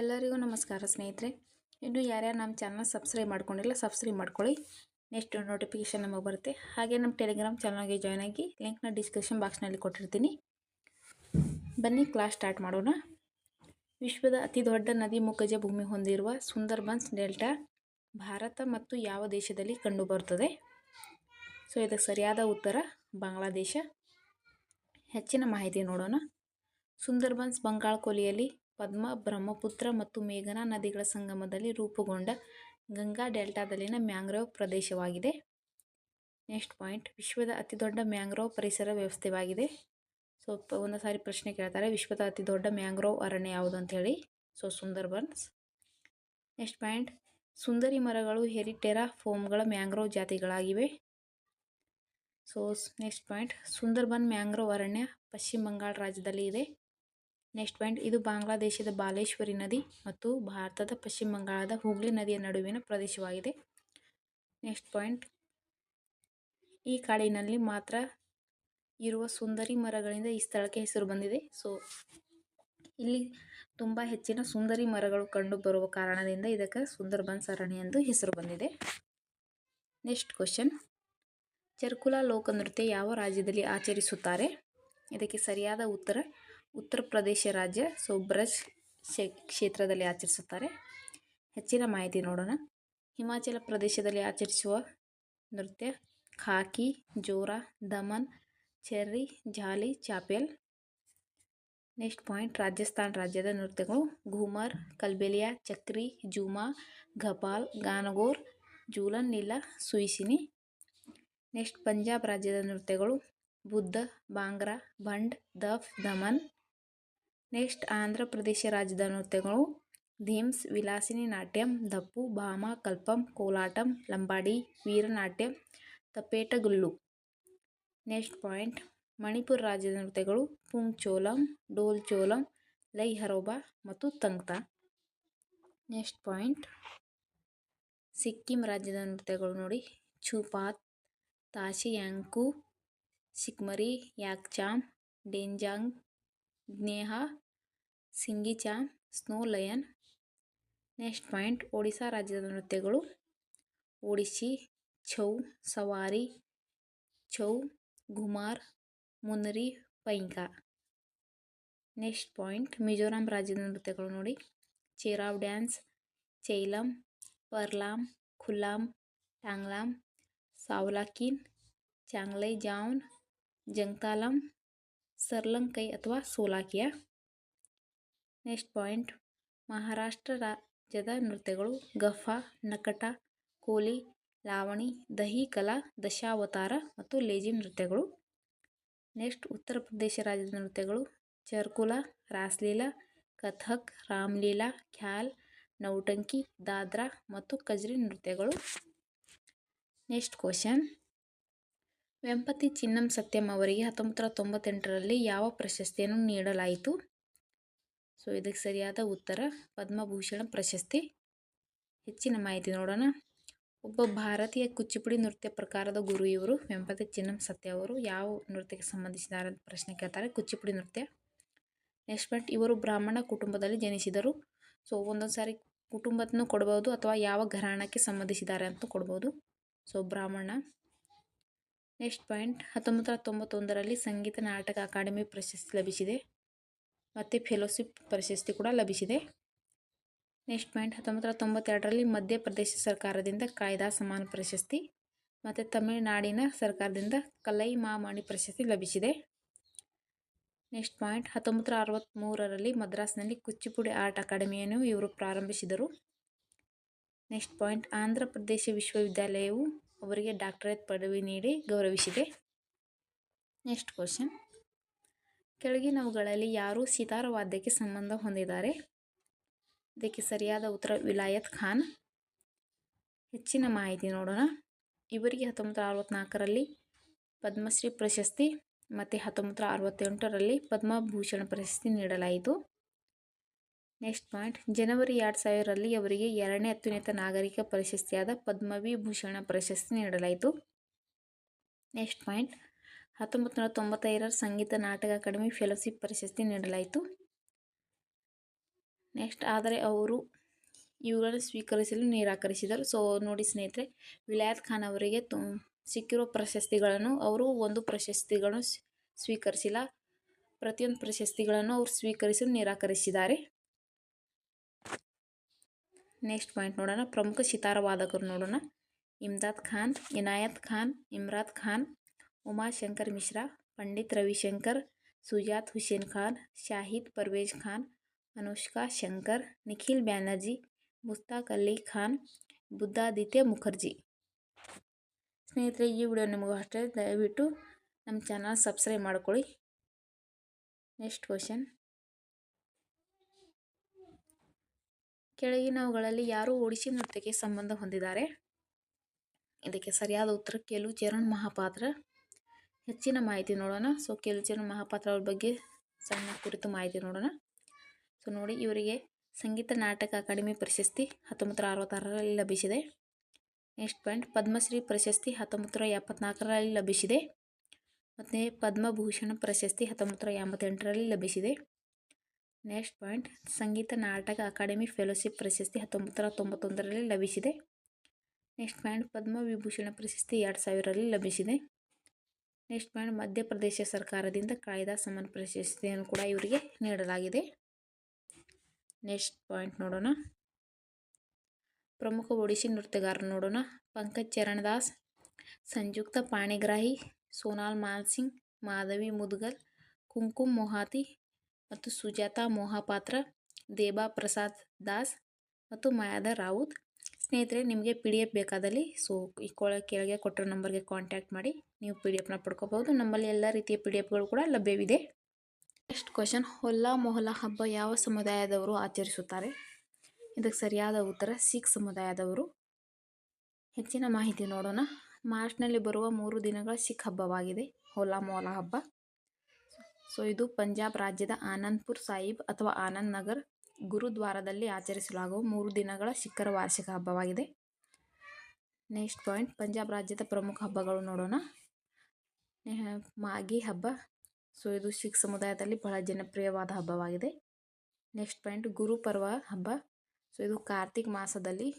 ಎಲ್ಲರಿಗೂ ನಮಸ್ಕಾರ ಸ್ನೇಹಿತರೆ. ಇನ್ನು ಯಾರ್ಯಾರು ನಮ್ಮ ಚಾನಲ್ ಸಬ್ಸ್ಕ್ರೈಬ್ ಮಾಡ್ಕೊಂಡಿಲ್ಲ ಸಬ್ಸ್ಕ್ರೈಬ್ ಮಾಡ್ಕೊಳ್ಳಿ. ನೆಕ್ಸ್ಟ್ ನೋಟಿಫಿಕೇಶನ್ ನಮಗೆ ಬರುತ್ತೆ. ಹಾಗೆ ನಮ್ಮ ಟೆಲಿಗ್ರಾಮ್ ಚಾನಲ್ಗೆ ಜಾಯ್ನ್ ಆಗಿ ಲಿಂಕ್ನ ಡಿಸ್ಕ್ರಿಪ್ಷನ್ ಬಾಕ್ಸ್ನಲ್ಲಿ ಕೊಟ್ಟಿರ್ತೀನಿ. ಬನ್ನಿ ಕ್ಲಾಸ್ ಸ್ಟಾರ್ಟ್ ಮಾಡೋಣ. ವಿಶ್ವದ ಅತಿ ದೊಡ್ಡ ನದಿ ಮುಖಜ ಭೂಮಿ ಹೊಂದಿರುವ ಸುಂದರ್ಬನ್ಸ್ ಡೆಲ್ಟಾ ಭಾರತ ಮತ್ತು ಯಾವ ದೇಶದಲ್ಲಿ ಕಂಡುಬರುತ್ತದೆ? ಸೊ ಇದಕ್ಕೆ ಸರಿಯಾದ ಉತ್ತರ ಬಾಂಗ್ಲಾದೇಶ. ಹೆಚ್ಚಿನ ಮಾಹಿತಿ ನೋಡೋಣ. ಸುಂದರ್ಬನ್ಸ್ ಬಂಗಾಳ ಕೊಲ್ಲಿಯಲ್ಲಿ ಪದ್ಮ, ಬ್ರಹ್ಮಪುತ್ರ ಮತ್ತು ಮೇಘನಾ ನದಿಗಳ ಸಂಗಮದಲ್ಲಿ ರೂಪುಗೊಂಡ ಗಂಗಾ ಡೆಲ್ಟಾದಲ್ಲಿನ ಮ್ಯಾಂಗ್ರೋವ್ ಪ್ರದೇಶವಾಗಿದೆ. Next point. ವಿಶ್ವದ ಅತಿದೊಡ್ಡ ಮ್ಯಾಂಗ್ರೋವ್ ಪರಿಸರ ವ್ಯವಸ್ಥೆವಾಗಿದೆ. ಸೊ ಒಂದು ಸಾರಿ ಪ್ರಶ್ನೆ ಕೇಳ್ತಾರೆ. ವಿಶ್ವದ ಅತಿ ದೊಡ್ಡ ಮ್ಯಾಂಗ್ರೋವ್ ಅರಣ್ಯ ಯಾವುದು ಅಂತ ಹೇಳಿ ಸೊ ಸುಂದರ್ಬನ್ಸ್ ನೆಕ್ಸ್ಟ್ ಪಾಯಿಂಟ್. ಸುಂದರಿ ಮರಗಳು ಹೆರಿಟೆರಾ ಫೋಮ್ಗಳ mangrove ಜಾತಿಗಳಾಗಿವೆ. So next point. Sundarban mangrove ಅರಣ್ಯ ಪಶ್ಚಿಮ ಬಂಗಾಳ ರಾಜ್ಯದಲ್ಲಿ ಇದೆ. ನೆಕ್ಸ್ಟ್ ಪಾಯಿಂಟ್, ಇದು ಬಾಂಗ್ಲಾದೇಶದ ಬಾಲೇಶ್ವರಿ ನದಿ ಮತ್ತು ಭಾರತದ ಪಶ್ಚಿಮ ಬಂಗಾಳದ ಹೂಗ್ಲಿ ನದಿಯ ನಡುವಿನ ಪ್ರದೇಶವಾಗಿದೆ. ನೆಕ್ಸ್ಟ್ ಪಾಯಿಂಟ್, ಈ ಕಾಡಿನಲ್ಲಿ ಮಾತ್ರ ಇರುವ ಸುಂದರಿ ಮರಗಳಿಂದ ಈ ಸ್ಥಳಕ್ಕೆ ಹೆಸರು ಬಂದಿದೆ. ಸೊ ಇಲ್ಲಿ ತುಂಬ ಹೆಚ್ಚಿನ ಸುಂದರಿ ಮರಗಳು ಕಂಡು ಬರುವ ಕಾರಣದಿಂದ ಇದಕ್ಕೆ ಸುಂದರ್ಬನ್ ಸರಣಿ ಎಂದು ಹೆಸರು ಬಂದಿದೆ. ನೆಕ್ಸ್ಟ್ ಕ್ವಶನ್, ಚರ್ಕುಲಾ ಲೋಕ ನೃತ್ಯ ಯಾವ ರಾಜ್ಯದಲ್ಲಿ ಆಚರಿಸುತ್ತಾರೆ? ಇದಕ್ಕೆ ಸರಿಯಾದ ಉತ್ತರ ಉತ್ತರ ಪ್ರದೇಶ ರಾಜ್ಯ ಸೋಬ್ರಜ್ ಕ್ಷೇತ್ರದಲ್ಲಿ ಆಚರಿಸುತ್ತಾರೆ. ಹೆಚ್ಚಿನ ಮಾಹಿತಿ ನೋಡೋಣ. ಹಿಮಾಚಲ ಪ್ರದೇಶದಲ್ಲಿ ಆಚರಿಸುವ ನೃತ್ಯ ಖಾಕಿ, ಜೋರ, ದಮನ್, ಚೆರ್ರಿ, ಜಾಲಿ, ಚಾಪೆಲ್. ನೆಕ್ಸ್ಟ್ ಪಾಯಿಂಟ್, ರಾಜಸ್ಥಾನ್ ರಾಜ್ಯದ ನೃತ್ಯಗಳು ಘೂಮರ್, ಕಲ್ಬೆಲಿಯಾ, ಚಕ್ರಿ, ಜೂಮಾ, ಘಪಾಲ್, ಗಾನಗೋರ್, ಜೂಲನ್ ನೀಲ ಸುಯಿಸಿನಿ. ನೆಕ್ಸ್ಟ್, ಪಂಜಾಬ್ ರಾಜ್ಯದ ನೃತ್ಯಗಳು ಬುದ್ಧ, ಬಾಂಗ್ರಾ ಬಂಡ್ ದಫ್, ದಮನ್. ನೆಕ್ಸ್ಟ್ ಆಂಧ್ರ ಪ್ರದೇಶ ರಾಜ್ಯದ ನೃತ್ಯಗಳು. ಧೀಮ್ಸ್ ವಿಲಾಸಿನಿ ನಾಟ್ಯಂ, ದಪ್ಪು, ಭಾಮ, ಕಲ್ಪಂ, ಕೋಲಾಟಂ, ಲಂಬಾಡಿ, ವೀರನಾಟ್ಯಂ, ತಪೇಟಗುಲ್ಲು. Next point. ಮಣಿಪುರ ರಾಜ್ಯದ ನೃತ್ಯಗಳು ಪುಂಗ್ಚೋಲಂ, ಡೋಲ್ಚೋಲಂ ಲೈ ಹರೋಬಾ ಮತ್ತು ತಂಗ್ತಾ. Next point. ಸಿಕ್ಕಿಂ ರಾಜ್ಯದ ನೃತ್ಯಗಳು ನೋಡಿ. ಛೂಪಾತ್ ತಾಶಿಯಾಂಕು ಸಿಕ್ಮರಿ ಯಾಕ್ಚಾಮ್, ಡೆಂಜಾಂಗ್, ಜ್ನೇಹ ಸಿಂಗಿಚಾ snow lion, next point, Odisha ರಾಜ್ಯದ ನೃತ್ಯಗಳು. ಒಡಿಶಿ, ಛೌ, ಸವಾರಿ, ಛೌ ಘುಮಾರ್ ಮುನ್ನರಿ ಪೈಂಕ. ನೆಕ್ಸ್ಟ್ ಪಾಯಿಂಟ್, ಮಿಜೋರಾಂ ರಾಜ್ಯದ ನೃತ್ಯಗಳು ನೋಡಿ. ಚೇರಾವ್ ಡ್ಯಾನ್ಸ್, ಚೈಲಂ ಪರ್ಲಾಮ್ ಖುಲ್ಲಾಂ ಟಾಂಗ್ಲಾಮ್ ಸಾವ್ಲಾಕಿನ್ ಚಾಂಗ್ಲೈ ಜಾವ್ನ್ ಜಂಗ್ತಾಲಂ ಸರ್ಲಂಕೈ ಅಥವಾ ಸೋಲಾಕಿಯಾ. Next point. ಮಹಾರಾಷ್ಟ್ರ ರಾಜ್ಯದ ನೃತ್ಯಗಳು ಗಫಾ, ನಕಟ, ಕೋಲಿ, ಲಾವಣಿ, ದಹಿ, ಕಲಾ, ದಶಾವತಾರ ಮತ್ತು ಲೇಜಿ ನೃತ್ಯಗಳು. ನೆಕ್ಸ್ಟ್ ಉತ್ತರ ಪ್ರದೇಶ ರಾಜ್ಯದ ನೃತ್ಯಗಳು ಚರ್ಕುಲಾ, ರಾಸ್ಲೀಲಾ, ಕಥಕ್, ರಾಮ್ಲೀಲಾ, ಖ್ಯಾಲ್, ನೌಟಂಕಿ, ದಾದ್ರಾ ಮತ್ತು ಕಜ್ರಿ ನೃತ್ಯಗಳು. Next question. ವೆಂಪತಿ ಚಿನ್ನಂ ಸತ್ಯಂ ಅವರಿಗೆ ಹತ್ತೊಂಬತ್ತು ತೊಂಬತ್ತೆಂಟರಲ್ಲಿ ಯಾವ ಪ್ರಶಸ್ತಿಯನ್ನು ನೀಡಲಾಯಿತು? ಸೊ ಇದಕ್ಕೆ ಸರಿಯಾದ ಉತ್ತರ ಪದ್ಮಭೂಷಣ ಪ್ರಶಸ್ತಿ. ಹೆಚ್ಚಿನ ಮಾಹಿತಿ ನೋಡೋಣ. ಒಬ್ಬ ಭಾರತೀಯ ಕುಚಿಪುಡಿ ನೃತ್ಯ ಪ್ರಕಾರದ ಗುರು ಇವರು ವೆಂಪತಿ ಚಿನ್ನಂ ಸತ್ಯ ಅವರು. ಯಾವ ನೃತ್ಯಕ್ಕೆ ಸಂಬಂಧಿಸಿದ್ದಾರೆ ಅಂತ ಪ್ರಶ್ನೆ ಕೇಳ್ತಾರೆ. ಕುಚಿಪುಡಿ ನೃತ್ಯ. ನೆಕ್ಸ್ಟ್ ಪಾಯಿಂಟ್ ಇವರು ಬ್ರಾಹ್ಮಣ ಕುಟುಂಬದಲ್ಲಿ ಜನಿಸಿದರು. ಸೊ ಒಂದೊಂದು ಸಾರಿ ಕುಟುಂಬದನ್ನು ಕೊಡ್ಬೋದು ಅಥವಾ ಯಾವ ಘರಾಣಕ್ಕೆ ಸಂಬಂಧಿಸಿದ್ದಾರೆ ಅಂತ ಕೊಡ್ಬೋದು. ಸೊ ಬ್ರಾಹ್ಮಣ. ನೆಕ್ಸ್ಟ್ ಪಾಯಿಂಟ್ ಹತ್ತೊಂಬತ್ತು ತೊಂಬತ್ತೊಂದರಲ್ಲಿ ಸಂಗೀತ ನಾಟಕ ಅಕಾಡೆಮಿ ಪ್ರಶಸ್ತಿ ಲಭಿಸಿದೆ. ಮತ್ತು ಫೆಲೋಶಿಪ್ ಪ್ರಶಸ್ತಿ ಕೂಡ ಲಭಿಸಿದೆ. ನೆಕ್ಸ್ಟ್ ಪಾಯಿಂಟ್ ಹತ್ತೊಂಬತ್ತು ತೊಂಬತ್ತೆರಡರಲ್ಲಿ ಮಧ್ಯಪ್ರದೇಶ ಸರ್ಕಾರದಿಂದ ಕಾಯ್ದಾ ಸಮಾನ ಪ್ರಶಸ್ತಿ ಮತ್ತು ತಮಿಳುನಾಡಿನ ಸರ್ಕಾರದಿಂದ ಕಲೈ ಮಾಮಣಿ ಪ್ರಶಸ್ತಿ ಲಭಿಸಿದೆ. ನೆಕ್ಸ್ಟ್ ಪಾಯಿಂಟ್ ಹತ್ತೊಂಬತ್ತು ನೂರ ಅರವತ್ತ್ಮೂರರಲ್ಲಿ ಮದ್ರಾಸ್ನಲ್ಲಿ ಕುಚ್ಚಿಪುಡಿ ಆರ್ಟ್ ಅಕಾಡೆಮಿಯನ್ನು ಇವರು ಪ್ರಾರಂಭಿಸಿದರು. ನೆಕ್ಸ್ಟ್ ಪಾಯಿಂಟ್ ಆಂಧ್ರ ಪ್ರದೇಶ ವಿಶ್ವವಿದ್ಯಾಲಯವು ಅವರಿಗೆ ಡಾಕ್ಟರೇಟ್ ಪದವಿ ನೀಡಿ ಗೌರವಿಸಿದೆ. ನೆಕ್ಸ್ಟ್ ಕ್ವಶನ್ ಕೆಳಗಿನವುಗಳಲ್ಲಿ ಯಾರು ಸಿತಾರ ವಾದ್ಯಕ್ಕೆ ಸಂಬಂಧ ಹೊಂದಿದ್ದಾರೆ? ಇದಕ್ಕೆ ಸರಿಯಾದ ಉತ್ತರ ವಿಲಾಯತ್ ಖಾನ್. ಹೆಚ್ಚಿನ ಮಾಹಿತಿ ನೋಡೋಣ. ಇವರಿಗೆ ಹತ್ತೊಂಬತ್ತು ಅರವತ್ತ್ನಾಲ್ಕರಲ್ಲಿ ಪದ್ಮಶ್ರೀ ಪ್ರಶಸ್ತಿ ಮತ್ತು ಹತ್ತೊಂಬತ್ತು ಅರವತ್ತೆಂಟರಲ್ಲಿ ಪದ್ಮಭೂಷಣ ಪ್ರಶಸ್ತಿ ನೀಡಲಾಯಿತು. Next point. ಜನವರಿ ಎರಡು ಸಾವಿರರಲ್ಲಿ ಅವರಿಗೆ ಎರಡನೇ ಅತ್ಯುನ್ನತ ನಾಗರಿಕ ಪ್ರಶಸ್ತಿಯಾದ ಪದ್ಮವಿಭೂಷಣ ಪ್ರಶಸ್ತಿ ನೀಡಲಾಯಿತು. Next point. ಹತ್ತೊಂಬತ್ತು ನೂರ ತೊಂಬತ್ತೈದರ ಸಂಗೀತ ನಾಟಕ ಅಕಾಡೆಮಿ ಫೆಲೋಶಿಪ್ ಪ್ರಶಸ್ತಿ ನೀಡಲಾಯಿತು. ನೆಕ್ಸ್ಟ್, ಆದರೆ ಅವರು ಇವುಗಳನ್ನು ಸ್ವೀಕರಿಸಲು ನಿರಾಕರಿಸಿದರು. ಸೊ ನೋಡಿ ಸ್ನೇಹಿತರೆ, ವಿಲಾಯತ್ ಖಾನ್ ಅವರಿಗೆ ತು, ಸಿಕ್ಕಿರೋ ಪ್ರಶಸ್ತಿಗಳನ್ನು ಅವರು ಒಂದು ಪ್ರಶಸ್ತಿಗಳನ್ನು ಸ್ವೀಕರಿಸಿಲ್ಲ. ಪ್ರತಿಯೊಂದು ಪ್ರಶಸ್ತಿಗಳನ್ನು ಅವರು ಸ್ವೀಕರಿಸಲು ನಿರಾಕರಿಸಿದ್ದಾರೆ. ನೆಕ್ಸ್ಟ್ ಪಾಯಿಂಟ್ ನೋಡೋಣ. ಪ್ರಮುಖ ಸಿತಾರ ವಾದಕರು ನೋಡೋಣ. ಇಮ್ದಾದ್ ಖಾನ್, ಇನಾಯತ್ ಖಾನ್, ಇಮ್ರಾತ್ ಖಾನ್ ಉಮಾಶಂಕರ್ ಮಿಶ್ರಾ, ಪಂಡಿತ್ ರವಿಶಂಕರ್, ಸುಜಾತ್ ಹುಸೇನ್ ಖಾನ್, ಶಾಹಿದ್ ಪರ್ವೇಜ್ ಖಾನ್, ಅನುಷ್ಕಾ ಶಂಕರ್, ನಿಖಿಲ್ ಬ್ಯಾನರ್ಜಿ, ಮುಸ್ತಾಕ್ ಅಲಿ ಖಾನ್, ಬುದ್ಧಾದಿತ್ಯ ಮುಖರ್ಜಿ. ಸ್ನೇಹಿತರೆ, ಈ ವಿಡಿಯೋ ನಿಮಗೂ ಅಷ್ಟೇ. ದಯವಿಟ್ಟು ನಮ್ಮ ಚಾನಲ್ ಸಬ್ಸ್ಕ್ರೈಬ್ ಮಾಡ್ಕೊಳ್ಳಿ. Next question. ಕೆಳಗಿನವುಗಳಲ್ಲಿ ಯಾರು ಒಡಿಶಿ ನೃತ್ಯಕ್ಕೆ ಸಂಬಂಧ ಹೊಂದಿದ್ದಾರೆ? ಇದಕ್ಕೆ ಸರಿಯಾದ ಉತ್ತರ, ಕೆಲು ಚರಣ್ ಮಹಾಪಾತ್ರ. ಹೆಚ್ಚಿನ ಮಾಹಿತಿ ನೋಡೋಣ. ಸೊ ಕೆಲು ಚರಣ್ ಮಹಾಪಾತ್ರ ಅವ್ರ ಬಗ್ಗೆ ಸಣ್ಣ ಕುರಿತು ಮಾಹಿತಿ ನೋಡೋಣ. ಸೊ ನೋಡಿ ಇವರಿಗೆ ಸಂಗೀತ ನಾಟಕ ಅಕಾಡೆಮಿ ಪ್ರಶಸ್ತಿ ಹತ್ತೊಂಬತ್ತು ಅರವತ್ತಾರರಲ್ಲಿ ಲಭಿಸಿದೆ. ನೆಕ್ಸ್ಟ್ ಪಾಯಿಂಟ್, ಪದ್ಮಶ್ರೀ ಪ್ರಶಸ್ತಿ ಹತ್ತೊಂಬತ್ತು ಎಪ್ಪತ್ನಾಲ್ಕರಲ್ಲಿ ಲಭಿಸಿದೆ. ಮತ್ತು ಪದ್ಮಭೂಷಣ ಪ್ರಶಸ್ತಿ ಹತ್ತೊಂಬತ್ತು ನೂರ ಎಂಬತ್ತೆಂಟರಲ್ಲಿ ಲಭಿಸಿದೆ. ನೆಕ್ಸ್ಟ್ ಪಾಯಿಂಟ್, ಸಂಗೀತ ನಾಟಕ ಅಕಾಡೆಮಿ ಫೆಲೋಶಿಪ್ ಪ್ರಶಸ್ತಿ ಹತ್ತೊಂಬತ್ತು ನೂರ ತೊಂಬತ್ತೊಂದರಲ್ಲಿ ಲಭಿಸಿದೆ. ನೆಕ್ಸ್ಟ್ ಪಾಯಿಂಟ್, ಪದ್ಮವಿಭೂಷಣ ಪ್ರಶಸ್ತಿ ಎರಡು ಸಾವಿರರಲ್ಲಿ ಲಭಿಸಿದೆ. ನೆಕ್ಸ್ಟ್ ಪಾಯಿಂಟ್ ಮಧ್ಯಪ್ರದೇಶ ಸರ್ಕಾರದಿಂದ ಕಾಯ್ದಾ ಸಮನ್ ಪ್ರಶಸ್ತಿಯನ್ನು ಕೂಡ ಇವರಿಗೆ ನೀಡಲಾಗಿದೆ. ನೆಕ್ಸ್ಟ್ ಪಾಯಿಂಟ್ ನೋಡೋಣ. ಪ್ರಮುಖ ಒಡಿಶಿ ನೃತ್ಯಗಾರರು ನೋಡೋಣ. ಪಂಕಜ್ ಚರಣ್ ದಾಸ್ ಸಂಯುಕ್ತ ಪಾಣಿಗ್ರಾಹಿ, ಸೋನಾಲ್ ಮಾಲ್ಸಿಂಗ್, ಮಾಧವಿ ಮುದ್ಗಲ್, ಕುಂಕುಮ್ ಮೊಹಾತಿ ಮತ್ತು ಸುಜಾತಾ ಮೊಹಾಪಾತ್ರ, ದೇಬಾ ಪ್ರಸಾದ್ ದಾಸ್ ಮತ್ತು ಮಾಯಾದ ರಾವುತ್. ಸ್ನೇಹಿತರೆ, ನಿಮಗೆ ಪಿ ಡಿ ಎಫ್ ಬೇಕಾದಲ್ಲಿ ಸೊ ಈ ಕೊಳ ಕೆಳಗೆ ಕೊಟ್ಟಿರೋ ನಂಬರ್ಗೆ ಕಾಂಟ್ಯಾಕ್ಟ್ ಮಾಡಿ. ನೀವು ಪಿ ಡಿ ಎಫ್ನ ಪಡ್ಕೋಬೋದು ನಮ್ಮಲ್ಲಿ ಎಲ್ಲ ರೀತಿಯ ಪಿ ಡಿ ಎಫ್ಗಳು ಕೂಡ ಲಭ್ಯವಿದೆ. ನೆಕ್ಸ್ಟ್ ಕ್ವಶನ್ ಹೊಲ ಮೊಹಲ ಹಬ್ಬ ಯಾವ ಸಮುದಾಯದವರು ಆಚರಿಸುತ್ತಾರೆ? ಇದಕ್ಕೆ ಸರಿಯಾದ ಉತ್ತರ, ಸಿಖ್ ಸಮುದಾಯದವರು. ಹೆಚ್ಚಿನ ಮಾಹಿತಿ ನೋಡೋಣ. ಮಾರ್ಚ್ನಲ್ಲಿ ಬರುವ ಮೂರು ದಿನಗಳ ಸಿಖ್ ಹಬ್ಬವಾಗಿದೆ. ಹೋಲಾ ಮೊಹಲಾ ಹಬ್ಬ? ಸೊ, ಇದು ಪಂಜಾಬ್ ರಾಜ್ಯದ ಆನಂದ್ಪುರ್ ಸಾಹಿಬ್ ಅಥವಾ ಆನಂದ್ ನಗರ್ ಗುರುದ್ವಾರದಲ್ಲಿ ಆಚರಿಸಲಾಗುವ ಮೂರು ದಿನಗಳ ಸಿಖ್ಖರ ವಾರ್ಷಿಕ ಹಬ್ಬವಾಗಿದೆ. ನೆಕ್ಸ್ಟ್ ಪಾಯಿಂಟ್ ಪಂಜಾಬ್ ರಾಜ್ಯದ ಪ್ರಮುಖ ಹಬ್ಬಗಳು ನೋಡೋಣ. ಮಾಗಿ ಹಬ್ಬ. ಸೊ, ಇದು ಶಿಖ್ ಸಮುದಾಯದಲ್ಲಿ ಬಹಳ ಜನಪ್ರಿಯವಾದ ಹಬ್ಬವಾಗಿದೆ. ನೆಕ್ಸ್ಟ್ ಪಾಯಿಂಟ್, ಗುರು ಪರ್ವ ಹಬ್ಬ. ಸೊ, ಇದು ಕಾರ್ತಿಕ್ ಮಾಸದಲ್ಲಿ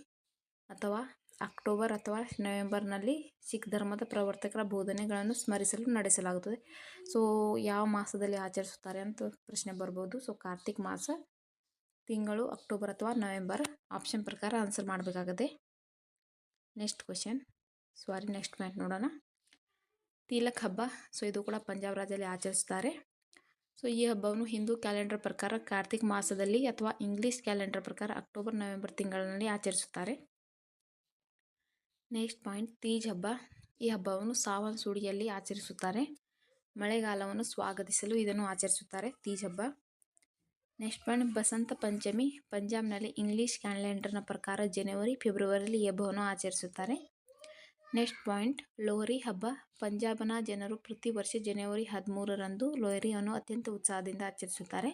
ಅಥವಾ ಅಕ್ಟೋಬರ್ ಅಥವಾ ನವೆಂಬರ್ನಲ್ಲಿ ಸಿಖ್ ಧರ್ಮದ ಪ್ರವರ್ತಕರ ಬೋಧನೆಗಳನ್ನು ಸ್ಮರಿಸಲು ನಡೆಸಲಾಗುತ್ತದೆ. ಸೊ, ಯಾವ ಮಾಸದಲ್ಲಿ ಆಚರಿಸುತ್ತಾರೆ ಅಂತ ಪ್ರಶ್ನೆ ಬರ್ಬೋದು. ಸೊ, ಕಾರ್ತಿಕ್ ಮಾಸ ತಿಂಗಳು ಅಕ್ಟೋಬರ್ ಅಥವಾ ನವೆಂಬರ್. ಆಪ್ಷನ್ ಪ್ರಕಾರ ಆನ್ಸರ್ ಮಾಡಬೇಕಾಗತ್ತೆ. Next question. Sorry, next point ನೋಡೋಣ. ತಿಲಕ್ ಹಬ್ಬ. ಸೊ ಇದು ಕೂಡ ಪಂಜಾಬ್ ರಾಜ್ಯದಲ್ಲಿ ಆಚರಿಸ್ತಾರೆ. ಸೊ ಈ ಹಬ್ಬವನ್ನು ಹಿಂದೂ ಕ್ಯಾಲೆಂಡರ್ ಪ್ರಕಾರ ಕಾರ್ತಿಕ್ ಮಾಸದಲ್ಲಿ ಅಥವಾ ಇಂಗ್ಲೀಷ್ ಕ್ಯಾಲೆಂಡರ್ ಪ್ರಕಾರ ಅಕ್ಟೋಬರ್, ನವೆಂಬರ್ ತಿಂಗಳಿನಲ್ಲಿ ಆಚರಿಸುತ್ತಾರೆ. ನೆಕ್ಸ್ಟ್ ಪಾಯಿಂಟ್ ತೀಜ್ ಹಬ್ಬ. ಈ ಹಬ್ಬವನ್ನು ಸಾವನ್ ಸುಡಿಯಲ್ಲಿ ಆಚರಿಸುತ್ತಾರೆ. ಮಳೆಗಾಲವನ್ನು ಸ್ವಾಗತಿಸಲು ಇದನ್ನು ಆಚರಿಸುತ್ತಾರೆ, ತೀಜ್ ಹಬ್ಬ. Next point Basant Panchami. ಪಂಜಾಬ್ನಲ್ಲಿ ಇಂಗ್ಲೀಷ್ ಕ್ಯಾಲೆಂಡರ್ನ ಪ್ರಕಾರ ಜನವರಿ, ಫೆಬ್ರವರಿಯಲ್ಲಿ ಈ ಹಬ್ಬವನ್ನು ಆಚರಿಸುತ್ತಾರೆ. Next point. ಲೋಹರಿ ಹಬ್ಬ ಪಂಜಾಬ್ನ ಜನರು ಪ್ರತಿ ವರ್ಷ ಜನವರಿ ಹದಿಮೂರರಂದು ಲೋಹರಿಯನ್ನು ಅತ್ಯಂತ ಉತ್ಸಾಹದಿಂದ ಆಚರಿಸುತ್ತಾರೆ.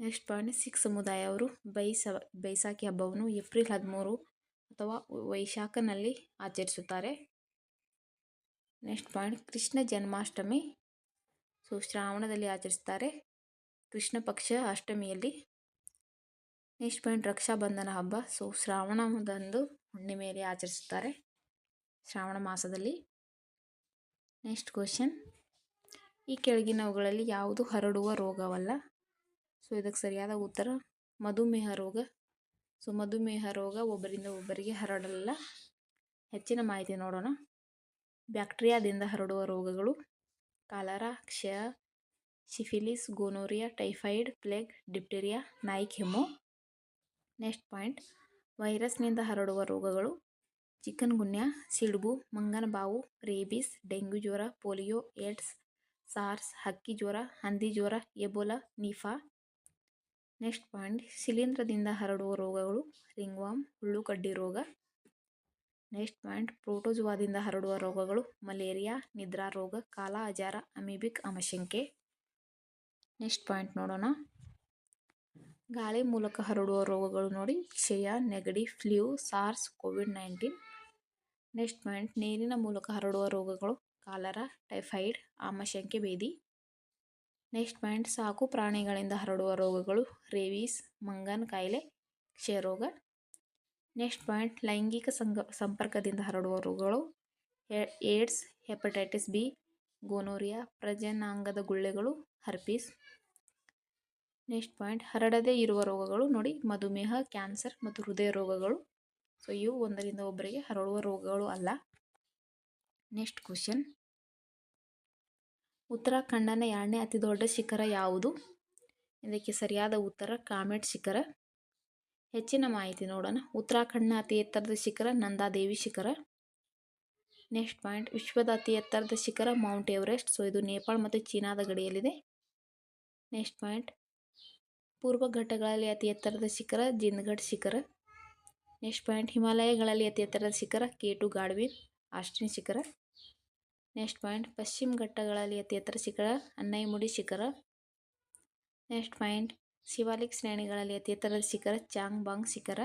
Next point. ಸಿಖ್ ಸಮುದಾಯವರು ಬೈಸ, ಬೈಸಾಖಿ ಹಬ್ಬವನ್ನು ಏಪ್ರಿಲ್ ಹದಿಮೂರು ಅಥವಾ ವೈಶಾಖನಲ್ಲಿ ಆಚರಿಸುತ್ತಾರೆ. Next point. Krishna Janmashtami so, ಶ್ರಾವಣದಲ್ಲಿ ಆಚರಿಸ್ತಾರೆ ಕೃಷ್ಣ ಪಕ್ಷ ಅಷ್ಟಮಿಯಲ್ಲಿ. Next point. ರಕ್ಷಾಬಂಧನ ಹಬ್ಬ ಸೊ, ಶ್ರಾವಣದಂದು ಹುಣ್ಣಿಮೆಯಲ್ಲಿ ಆಚರಿಸುತ್ತಾರೆ. ಶ್ರಾವಣ ಮಾಸದಲ್ಲಿ. ನೆಕ್ಸ್ಟ್ ಕ್ವಶನ್ ಈ ಕೆಳಗಿನವುಗಳಲ್ಲಿ ಯಾವುದು ಹರಡುವ ರೋಗವಲ್ಲ? ಸೊ ಇದಕ್ಕೆ ಸರಿಯಾದ ಉತ್ತರ, ಮಧುಮೇಹ ರೋಗ. ಸೊ ಮಧುಮೇಹ ರೋಗ ಒಬ್ಬರಿಂದ ಒಬ್ಬರಿಗೆ ಹರಡಲ್ಲ. ಹೆಚ್ಚಿನ ಮಾಹಿತಿ ನೋಡೋಣ. ಬ್ಯಾಕ್ಟೀರಿಯಾದಿಂದ ಹರಡುವ ರೋಗಗಳು. ಕಾಲರಾ, ಕ್ಷಯ, syphilis, gonorrhoea, typhoid, plague, diphtheria ಹೆಮೋ. Next point ವೈರಸ್ನಿಂದ ಹರಡುವ ರೋಗಗಳು. ಚಿಕನ್ ಗುನ್ಯ, ಸಿಡುಬು ಮಂಗನ ಬಾವು ರೇಬಿಸ್ ಡೆಂಗ್ಯೂ ಜ್ವರ, ಪೋಲಿಯೋ, ಏಡ್ಸ್, ಸಾರ್ಸ್, ಹಕ್ಕಿ ಜ್ವರ, ಹಂದಿ ಜ್ವರ, ಎಬೋಲಾ, ನಿಫಾ. ನೆಕ್ಸ್ಟ್ ಪಾಯಿಂಟ್, ಶಿಲೀಂಧ್ರದಿಂದ ಹರಡುವ ರೋಗಗಳು, ರಿಂಗ್ವಾಮ್ ಹುಳ್ಳುಕಡ್ಡಿ ರೋಗ. ನೆಕ್ಸ್ಟ್ ಪಾಯಿಂಟ್, ಪ್ರೋಟೋಜುವಾದಿಂದ ಹರಡುವ ರೋಗಗಳು, ಮಲೇರಿಯಾ, ನಿದ್ರಾ ರೋಗ, ಕಾಲ ಅಜಾರ, ಅಮೀಬಿಕ್ ಅಮಶಂಕೆ. ನೆಕ್ಸ್ಟ್ ಪಾಯಿಂಟ್ ನೋಡೋಣ. ಗಾಳಿ ಮೂಲಕ ಹರಡುವ ರೋಗಗಳು ನೋಡಿ, ಕ್ಷಯ, ನೆಗಡಿ, flu, SARS, COVID nineteen. Next point, ನೀರಿನ ಮೂಲಕ ಹರಡುವ ರೋಗಗಳು, ಕಾಲರ, ಟೈಫಾಯ್ಡ್, ಆಮಶಂಕೆ ಭೇದಿ. ನೆಕ್ಸ್ಟ್ ಪಾಯಿಂಟ್, ಸಾಕು ಪ್ರಾಣಿಗಳಿಂದ ಹರಡುವ ರೋಗಗಳು, ರೇವೀಸ್, ಮಂಗನ್ ಕಾಯಿಲೆ, ಕ್ಷಯರೋಗ. ನೆಕ್ಸ್ಟ್ ಪಾಯಿಂಟ್, ಲೈಂಗಿಕ ಸಂಗ ಸಂಪರ್ಕದಿಂದ ಹರಡುವ ರೋಗಗಳು ಏಡ್ಸ್, ಹೆಪಟೈಟಿಸ್ ಬಿ, ಗೋನೋರಿಯಾ, ಪ್ರಜನಾಂಗದ ಗುಳ್ಳೆಗಳು, ಹರ್ಪೀಸ್. ನೆಕ್ಸ್ಟ್ ಪಾಯಿಂಟ್, ಹರಡದೇ ಇರುವ ರೋಗಗಳು ನೋಡಿ, ಮಧುಮೇಹ, ಕ್ಯಾನ್ಸರ್ ಮತ್ತು ಹೃದಯ ರೋಗಗಳು. ಸೊ ಇವು ಒಂದರಿಂದ ಒಬ್ಬರಿಗೆ ಹರಡುವ ರೋಗಗಳು ಅಲ್ಲ. ನೆಕ್ಸ್ಟ್ ಕ್ವಶನ್ ಉತ್ತರಾಖಂಡನ ಎರಡನೇ ಅತಿ ದೊಡ್ಡ ಶಿಖರ ಯಾವುದು? ಇದಕ್ಕೆ ಸರಿಯಾದ ಉತ್ತರ, ಕಾಮೆಟ್ ಶಿಖರ. ಹೆಚ್ಚಿನ ಮಾಹಿತಿ ನೋಡೋಣ. ಉತ್ತರಾಖಂಡ್ನ ಅತಿ ಎತ್ತರದ ಶಿಖರ, ನಂದಾದೇವಿ ಶಿಖರ. ನೆಕ್ಸ್ಟ್ ಪಾಯಿಂಟ್ ವಿಶ್ವದ ಅತಿ ಎತ್ತರದ ಶಿಖರ, ಮೌಂಟ್ ಎವರೆಸ್ಟ್. ಸೊ ಇದು ನೇಪಾಳ ಮತ್ತು ಚೀನಾದ ಗಡಿಯಲ್ಲಿದೆ. ನೆಕ್ಸ್ಟ್ ಪಾಯಿಂಟ್ ಪೂರ್ವ ಘಟ್ಟಗಳಲ್ಲಿ ಅತಿ ಎತ್ತರದ ಶಿಖರ ಜಿನ್ಗಢ್ ಶಿಖರ. ನೆಕ್ಸ್ಟ್ ಪಾಯಿಂಟ್, ಹಿಮಾಲಯಗಳಲ್ಲಿ ಅತಿ ಎತ್ತರದ ಶಿಖರ ಟು ಗಾಡ್ವಿನ್ ಆಸ್ಟಿನ್ ಶಿಖರ. ನೆಕ್ಸ್ಟ್ ಪಾಯಿಂಟ್, ಪಶ್ಚಿಮ ಘಟ್ಟಗಳಲ್ಲಿ ಅತಿ ಎತ್ತರ ಶಿಖರ ಅನ್ನೈಮುಡಿ ಶಿಖರ. ನೆಕ್ಸ್ಟ್ ಪಾಯಿಂಟ್, ಶಿವಾಲಿಕ್ ಶ್ರೇಣಿಗಳಲ್ಲಿ ಅತಿ ಎತ್ತರದ ಶಿಖರ ಚಾಂಗ್ ಬಾಂಗ್ ಶಿಖರ.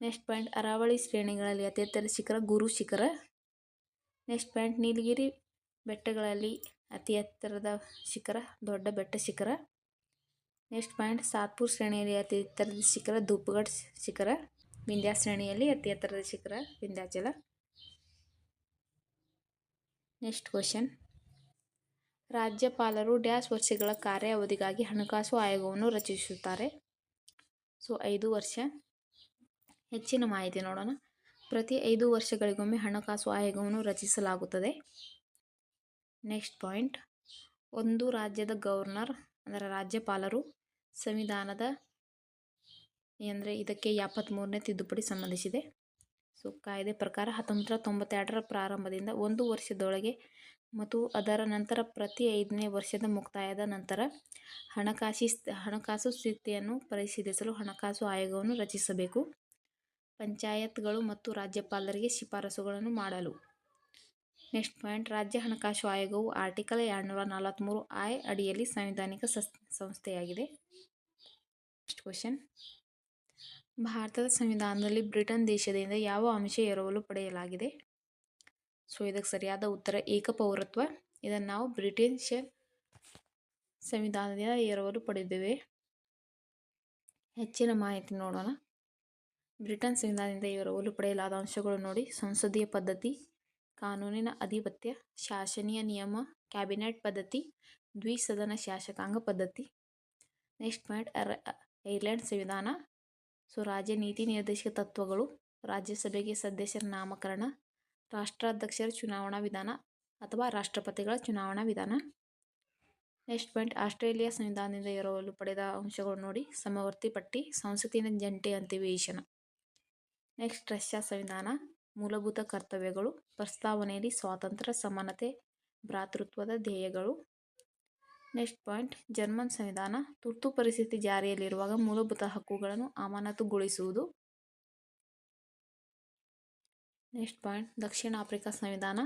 ನೆಕ್ಸ್ಟ್ ಪಾಯಿಂಟ್, ಅರಾವಳಿ ಶ್ರೇಣಿಗಳಲ್ಲಿ ಅತಿ ಎತ್ತರದ ಶಿಖರ ಗುರು ಶಿಖರ. ನೆಕ್ಸ್ಟ್ ಪಾಯಿಂಟ್, ನೀಲಗಿರಿ ಬೆಟ್ಟಗಳಲ್ಲಿ ಅತಿ ಎತ್ತರದ ಶಿಖರ, ದೊಡ್ಡ ಬೆಟ್ಟ ಶಿಖರ. ನೆಕ್ಸ್ಟ್ ಪಾಯಿಂಟ್, ಸಾತ್ಪುರ್ ಶ್ರೇಣಿಯಲ್ಲಿ ಅತಿ ಎತ್ತರದ ಶಿಖರ ಧೂಪ್ಗಢ್ ಶಿಖರ, ವಿಂಧ್ಯ ಶ್ರೇಣಿಯಲ್ಲಿ ಅತಿ ಎತ್ತರದ ಶಿಖರ, ವಿಂಧ್ಯಾಚಲ. Next question. ರಾಜ್ಯಪಾಲರು ಡ್ಯಾಶ್ ವರ್ಷಗಳ ಕಾರ್ಯ ಅವಧಿಗಾಗಿ ಹಣಕಾಸು ಆಯೋಗವನ್ನು ರಚಿಸುತ್ತಾರೆ. ಸೊ, ಐದು ವರ್ಷ. ಹೆಚ್ಚಿನ ಮಾಹಿತಿ ನೋಡೋಣ. ಪ್ರತಿ ಐದು ವರ್ಷಗಳಿಗೊಮ್ಮೆ ಹಣಕಾಸು ಆಯೋಗವನ್ನು ರಚಿಸಲಾಗುತ್ತದೆ. Next point. ಒಂದು ರಾಜ್ಯದ ಗವರ್ನರ್, ಅಂದರೆ ರಾಜ್ಯಪಾಲರು ಸಂವಿಧಾನದ ಅಂದರೆ ಇದಕ್ಕೆ ಎಪ್ಪತ್ತ್ಮೂರನೇ ತಿದ್ದುಪಡಿ ಸಂಬಂಧಿಸಿದೆ. ಸೊ, ಕಾಯ್ದೆ ಪ್ರಕಾರ ಹತ್ತೊಂಬತ್ತು ತೊಂಬತ್ತೆರಡರ ಪ್ರಾರಂಭದಿಂದ ಒಂದು ವರ್ಷದೊಳಗೆ ಮತ್ತು ಅದರ ನಂತರ ಪ್ರತಿ ಐದನೇ ವರ್ಷದ ಮುಕ್ತಾಯದ ನಂತರ ಹಣಕಾಸಿ ಹಣಕಾಸು ಸ್ಥಿತಿಯನ್ನು ಪರಿಶೀಲಿಸಲು ಹಣಕಾಸು ಆಯೋಗವನ್ನು ರಚಿಸಬೇಕು. ಪಂಚಾಯತ್ಗಳು ಮತ್ತು ರಾಜ್ಯಪಾಲರಿಗೆ ಶಿಫಾರಸುಗಳನ್ನು ಮಾಡಲು. Next point. ರಾಜ್ಯ ಹಣಕಾಸು ಆಯೋಗವು ಆರ್ಟಿಕಲ್ ಎರಡುನೂರ ನಲವತ್ತ್ಮೂರು ಐ ಅಡಿಯಲ್ಲಿ ಸಂವಿಧಾನಿಕ ಸಸ್, ಸಂಸ್ಥೆಯಾಗಿದೆ. ನೆಕ್ಸ್ಟ್ ಕ್ವಶನ್ ಭಾರತದ ಸಂವಿಧಾನದಲ್ಲಿ ಬ್ರಿಟನ್ ದೇಶದಿಂದ ಯಾವ ಅಂಶ ಎರವಲು ಪಡೆಯಲಾಗಿದೆ? ಸೊ ಇದಕ್ಕೆ ಸರಿಯಾದ ಉತ್ತರ ಏಕಪೌರತ್ವ. ಇದನ್ನು ನಾವು ಬ್ರಿಟಿಷ್ ಸಂವಿಧಾನದಿಂದ ಎರವಲು ಪಡೆದಿದ್ದೇವೆ. ಹೆಚ್ಚಿನ ಮಾಹಿತಿ ನೋಡೋಣ. ಬ್ರಿಟನ್ ಸಂವಿಧಾನದಿಂದ ಎರವಲು ಪಡೆಯಲಾದ ಅಂಶಗಳು ನೋಡಿ. ಸಂಸದೀಯ ಪದ್ಧತಿ ಕಾನೂನಿನ ಅಧಿಪತ್ಯ, ಶಾಸನೀಯ ನಿಯಮ, ಕ್ಯಾಬಿನೆಟ್ ಪದ್ಧತಿ, ದ್ವಿಸದನ ಶಾಸಕಾಂಗ ಪದ್ಧತಿ. ನೆಕ್ಸ್ಟ್ ಪಾಯಿಂಟ್ ಐರ್ಲೆಂಡ್ ಸಂವಿಧಾನ. ಸೊ, ರಾಜ್ಯ ನೀತಿ ನಿರ್ದೇಶಕ ತತ್ವಗಳು, ರಾಜ್ಯಸಭೆಗೆ ಸದಸ್ಯರ ನಾಮಕರಣ, ರಾಷ್ಟ್ರಾಧ್ಯಕ್ಷರ ಚುನಾವಣಾ ವಿಧಾನ ಅಥವಾ ರಾಷ್ಟ್ರಪತಿಗಳ ಚುನಾವಣಾ ವಿಧಾನ. ನೆಕ್ಸ್ಟ್ ಪಾಯಿಂಟ್, ಆಸ್ಟ್ರೇಲಿಯಾ ಸಂವಿಧಾನದಿಂದ ಎರವಲು ಪಡೆದ ಅಂಶಗಳು ನೋಡಿ. ಸಮವರ್ತಿ ಪಟ್ಟಿ, ಸಂಸತ್ತಿನ ಜಂಟಿ ಅಧಿವೇಶನ. ನೆಕ್ಸ್ಟ್ ರಷ್ಯಾ ಸಂವಿಧಾನ. ಮೂಲಭೂತ ಕರ್ತವ್ಯಗಳು, ಪ್ರಸ್ತಾವನೆಯಲ್ಲಿ ಸ್ವಾತಂತ್ರ್ಯ, ಸಮಾನತೆ, ಭ್ರಾತೃತ್ವದ ಧ್ಯೇಯಗಳು. ನೆಕ್ಸ್ಟ್ ಪಾಯಿಂಟ್, ಜರ್ಮನ್ ಸಂವಿಧಾನ, ತುರ್ತು ಪರಿಸ್ಥಿತಿ ಜಾರಿಯಲ್ಲಿರುವಾಗ ಮೂಲಭೂತ ಹಕ್ಕುಗಳನ್ನು ಅಮಾನತುಗೊಳಿಸುವುದು. ನೆಕ್ಸ್ಟ್ ಪಾಯಿಂಟ್, ದಕ್ಷಿಣ ಆಫ್ರಿಕಾ ಸಂವಿಧಾನ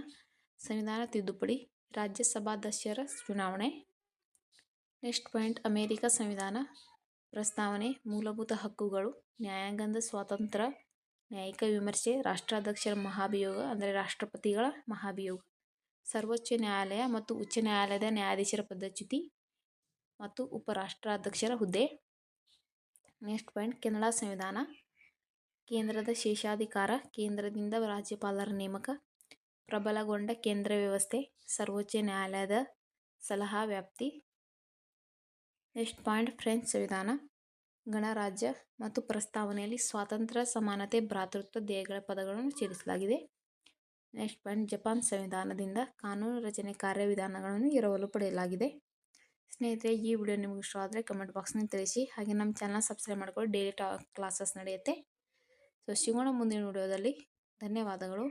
ಸಂವಿಧಾನ ತಿದ್ದುಪಡಿ, ರಾಜ್ಯಸಭಾಧ್ಯಕ್ಷರ ಚುನಾವಣೆ. ನೆಕ್ಸ್ಟ್ ಪಾಯಿಂಟ್, ಅಮೇರಿಕ ಸಂವಿಧಾನ, ಪ್ರಸ್ತಾವನೆ, ಮೂಲಭೂತ ಹಕ್ಕುಗಳು, ನ್ಯಾಯಾಂಗದ ಸ್ವಾತಂತ್ರ್ಯ ನ್ಯಾಯಿಕ ವಿಮರ್ಶೆ, ರಾಷ್ಟ್ರಾಧ್ಯಕ್ಷರ ಮಹಾಭಿಯೋಗ ಅಂದರೆ ರಾಷ್ಟ್ರಪತಿಗಳ ಮಹಾಭಿಯೋಗ. ಸರ್ವೋಚ್ಚ ನ್ಯಾಯಾಲಯ ಮತ್ತು ಉಚ್ಚ ನ್ಯಾಯಾಲಯದ ನ್ಯಾಯಾಧೀಶರ ಪದಚ್ಯುತಿ ಮತ್ತು ಉಪರಾಷ್ಟ್ರಾಧ್ಯಕ್ಷರ ಹುದ್ದೆ. ನೆಕ್ಸ್ಟ್ ಪಾಯಿಂಟ್, ಕೆನಡಾ ಸಂವಿಧಾನ. ಕೇಂದ್ರದ ಶೇಷಾಧಿಕಾರ, ಕೇಂದ್ರದಿಂದ ರಾಜ್ಯಪಾಲರ ನೇಮಕ, ಪ್ರಬಲಗೊಂಡ ಕೇಂದ್ರ ವ್ಯವಸ್ಥೆ, ಸರ್ವೋಚ್ಚ ನ್ಯಾಯಾಲಯದ ಸಲಹಾ ವ್ಯಾಪ್ತಿ. ನೆಕ್ಸ್ಟ್ ಪಾಯಿಂಟ್, ಫ್ರೆಂಚ್ ಸಂವಿಧಾನ. ಗಣರಾಜ್ಯ ಮತ್ತು ಪ್ರಸ್ತಾವನೆಯಲ್ಲಿ ಸ್ವಾತಂತ್ರ್ಯ, ಸಮಾನತೆ, ಭ್ರಾತೃತ್ವ ಧ್ಯೇಯಗಳ ಪದಗಳನ್ನು ಸೇರಿಸಲಾಗಿದೆ ನೆಕ್ಸ್ಟ್ ಪಾಯಿಂಟ್, ಜಪಾನ್ ಸಂವಿಧಾನದಿಂದ ಕಾನೂನು ರಚನೆ ಕಾರ್ಯವಿಧಾನಗಳನ್ನು ಎರವಲು ಪಡೆಯಲಾಗಿದೆ. ಸ್ನೇಹಿತರೆ, ಈ ವಿಡಿಯೋ ನಿಮಗೆ ಇಷ್ಟ ಆದರೆ ಕಮೆಂಟ್ ಬಾಕ್ಸ್ನಲ್ಲಿ ತಿಳಿಸಿ. ಹಾಗೆ ನಮ್ಮ ಚಾನಲ್ ಸಬ್ಸ್ಕ್ರೈಬ್ ಮಾಡ್ಕೊಳ್ಳಿ ಡೈಲಿ ಟಾ ಕ್ಲಾಸಸ್ ನಡೆಯುತ್ತೆ. ಸೊ ಸಿಗೋಣ ಮುಂದಿನ ವಿಡಿಯೋದಲ್ಲಿ ಧನ್ಯವಾದಗಳು.